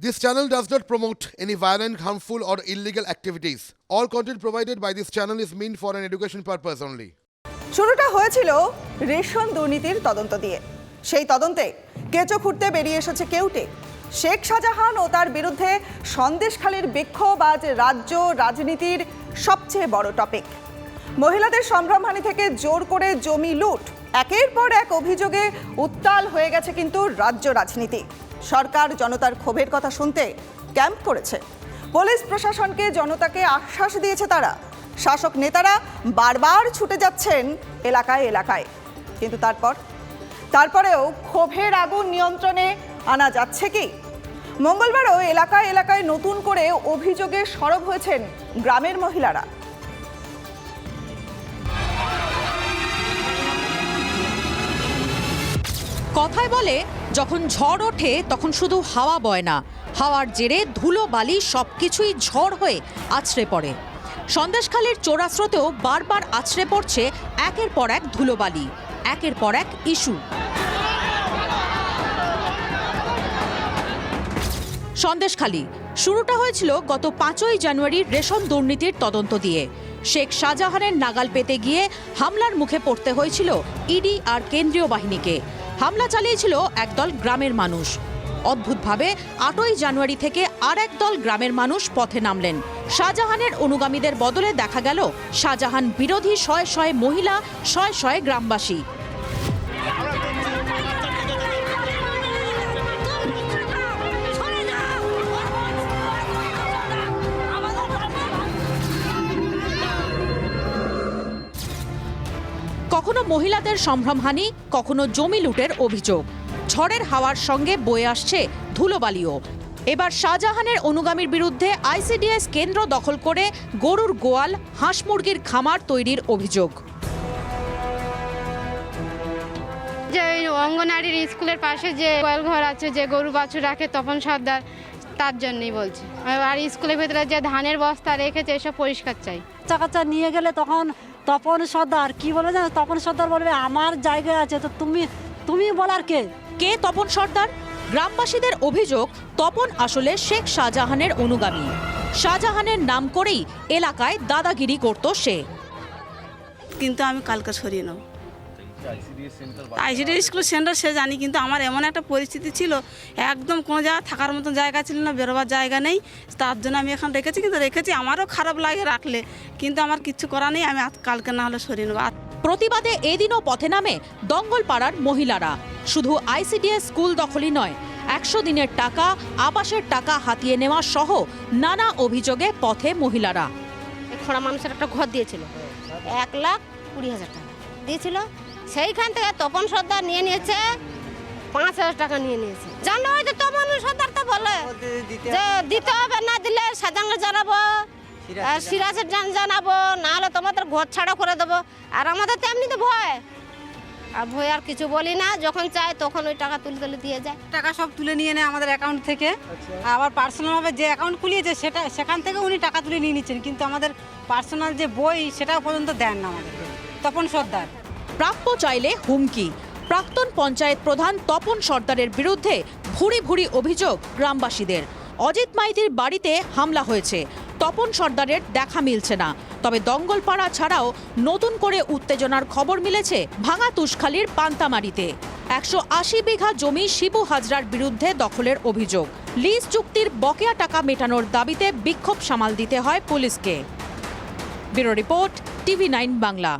This channel does not promote any violent, harmful, or illegal activities. All content provided by this channel is meant for an education purpose only. শুরুটা হয়েছিল ration দুর্নীতির তদন্ত দিয়ে সেই তদন্তে কেঁচো খুঁড়তে বেরিয়ে এসেছে কেউটে শেখ শাহজাহান ও তার বিরুদ্ধে সন্দেশখালীর বিক্ষোভ আজ রাজ্য রাজনীতির সবচেয়ে বড় টপিক মহিলাদের সম্ভ্রমহানি থেকে জোর করে জমি লুট। একের পর এক অভিযোগে উত্তাল হয়ে গেছে কিন্তু রাজ্য রাজনীতি। সরকার জনতার ক্ষোভের কথা শুনতে ক্যাম্প করেছে। পুলিশ প্রশাসনকে জনতাকে আশ্বাস দিয়েছে তারা। শাসক নেতারা বারবার ছুটে যাচ্ছেন এলাকায় এলাকায়। কিন্তু তারপর? তারপরেও ক্ষোভের আগুন নিয়ন্ত্রণে আনা যাচ্ছে কি? মঙ্গলবারও এলাকায় এলাকায় নতুন করে অভিযোগে সরব হয়েছেন গ্রামের মহিলারা। কথায় বলে, যখন ঝড় ওঠে, তখন শুধু হাওয়া বয় না। হাওয়ার জেরে ধুলো, বালি সব কিছুই ঝড় হয়ে আছড়ে পড়ে। সন্দেশখালীর চোরাস্রোতেও বারবার আছড়ে পড়ছে একের পর এক ধুলোবালি একের পর এক ইস্যু। সন্দেশখালী, শুরুটা হয়েছিল গত পাঁচই জানুয়ারির রেশন দুর্নীতির তদন্ত দিয়ে। শেখ শাহজাহানের নাগাল পেতে গিয়ে হামলার মুখে পড়তে হয়েছিল ইডি আর কেন্দ্রীয় বাহিনীকে। হামলা চালিয়েছিল একদল গ্রামের মানুষ। অদ্ভুতভাবে, আটই জানুয়ারি থেকে আর একদল গ্রামের মানুষ পথে নামলেন। শাহজাহানের অনুগামীদের বদলে দেখা গেল শাহজাহান বিরোধী শয়ে শয়ে মহিলা, শয়ে শয়ে গ্রামবাসী। কখনো মহিলাদের সম্ভ্রমহানি, কখনো জমি লুটের অভিযোগ। ঝড়ের হাওয়ার সঙ্গে বয়ে আসছে ধুলোবালিও। এবার শাহজাহানের অনুগামীর বিরুদ্ধে আইসিডিএস কেন্দ্র দখল করে গরুর গোয়াল, হাঁস মুরগির খামার তৈরির অভিযোগ। যে অঙ্গনারীর স্কুলের পাশে যে গোয়াল ঘর আছে, যে গরু বাছুর রাখে তপন সর্দার তার জন্যই বলছি। আর স্কুলের ভেতরে যে ধানের বস্তা রেখেছে এসব পরিষ্কার চাই। বাচ্চা কাচ্চা নিয়ে গেলে তখন তপন সর্দার কি বলবে জানো? তপন সর্দার বলবে আমার জায়গায় আছে। তো তুমি তুমি বলার কে? কে তপন সর্দার? গ্রামবাসীদের অভিযোগ তপন আসলে শেখ শাহজাহানের অনুগামী। শাহজাহানের নাম করেই এলাকায় দাদাগিরি করত সে। কিন্তু আমি কালকে সরিয়ে নেব। আইসিডি স্কুল সেন্টার সে জানি কিন্তু আমার এমন একটা পরিস্থিতি ছিল একদম কোনো জায়গায় থাকার মতন জায়গা ছিল না বেরোবার জায়গা নেই তার জন্য আমি এখন রেখেছি কিন্তু রেখেছি আমারও খারাপ লাগে রাখলে কিন্তু আমার কিচ্ছু করা নেই আমি কালকে না হলে সরিয়ে নেব। আর প্রতিবাদে এদিনও পথে নামে দঙ্গলপাড়ার মহিলারা। শুধু আইসিডিএস স্কুল দখলই নয় একশো দিনের টাকা আবাসের টাকা হাতিয়ে নেওয়া সহ নানা অভিযোগে পথে মহিলারা। খোড়া মানুষের একটা ঘর দিয়েছিল এক লাখ কুড়ি হাজার টাকা। দিয়েছিল সেইখান থেকে তপন সর্দার নিয়ে নিয়েছে পাঁচ হাজার টাকা নিয়ে নিয়েছে। জানলো হয়তো তপন সর্দার তো বলে যে দিতে হবে না দিলে সাজাঙ্গে জানাব আর সিরাজের জান জানাব নাহলে তোমাদের ঘর ছাড়া করে দেবো। আর আমাদের তো এমনিতে ভয়। আর ভয় আর কিছু বলি না যখন চাই তখন ওই টাকা তুলে তুলে দিয়ে যায়। টাকা সব তুলে নিয়ে নেয় আমাদের অ্যাকাউন্ট থেকে। আবার পার্সোনালভাবে যে অ্যাকাউন্ট খুলিয়েছে সেটা সেখান থেকে উনি টাকা তুলে নিয়ে নিচ্ছেন। কিন্তু আমাদের পার্সোনাল যে বই সেটাও পর্যন্ত দেন না আমাদেরকে। তপন সর্দার। প্রাপ্য চাইলে হুমকি। প্রাক্তন পঞ্চায়েত প্রধান তপন সর্দারের বিরুদ্ধে ভুরি ভুরি অভিযোগ গ্রামবাসীদের। অজিত মাইতির বাড়িতে হামলা হয়েছে। তপন সর্দারের দেখা মিলছে না। তবে দঙ্গলপাড়া ছাড়াও নতুন করে উত্তেজনার খবর মিলেছে ভাঙা তুষখালীর পান্তামারিতে। একশো আশি বিঘা জমি শিবু হাজরার বিরুদ্ধে দখলের অভিযোগ। লিজ চুক্তির বকেয়া টাকা মেটানোর দাবিতে বিক্ষোভ সামাল দিতে হয় পুলিশকে। Bureau report TV nine Bangla.